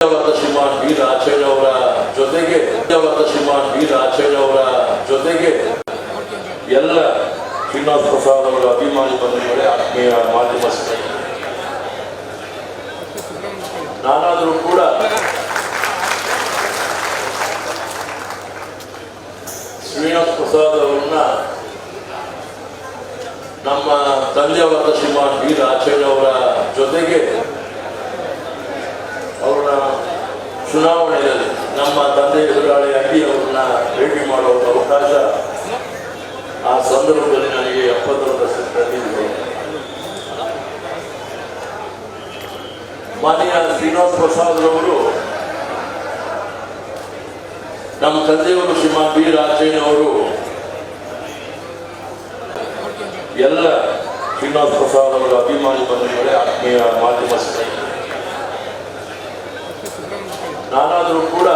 ಶ್ರೀಮಾನ್ B Rajendra ಅವರ ಜೊತೆಗೆ ಶ್ರೀಮಾನ್ B Rajendra ಅವರ ಜೊತೆಗೆ ಎಲ್ಲ ಶ್ರೀನಿವಾಸ್ ಪ್ರಸಾದ್ ಅವರ ಅಭಿಮಾನಿ ಬಂಧುಗಳೇ, ಆತ್ಮೀಯ ಮಾಧ್ಯಮ ನಾನಾದರೂ ಕೂಡ ಶ್ರೀನಿವಾಸ್ ಪ್ರಸಾದ್ ಅವರನ್ನ ನಮ್ಮ ತಂದೆಯವರ ಶ್ರೀಮಾನ್ ಬಿ ರಾಜೇಂದ್ರ ಅವರ ಜೊತೆಗೆ ಅವರ ಚುನಾವಣೆಯಲ್ಲಿ ನಮ್ಮ ತಂದೆ ಎದುರಾಳಿ ಅಡ್ಡಿ ಅವರನ್ನ ಭೇಟಿ ಮಾಡುವ ಅವಕಾಶ ಆ ಸಂದರ್ಭದಲ್ಲಿ ನನಗೆ ಎಪ್ಪತ್ತೊಂದು ದಶಕದಲ್ಲಿ ಮಾನ್ಯ ಶ್ರೀನಿವಾಸ್ ಪ್ರಸಾದ್ ರವರು, ನಮ್ಮ ತಂದೆಯವರು ಸಿಂಹ ಬಿ ರಾಜೇನ್ ಅವರು, ಎಲ್ಲ ಶ್ರೀನಿವಾಸ್ ಪ್ರಸಾದ್ ಅವರು ಅಭಿಮಾನಿ ಬಂಧುಗಳೇ, ಆತ್ಮೀಯ ಮಾಧ್ಯಮ ಸ್ನೇಹಿತರೆ. ನಾನಾದರೂ ಕೂಡ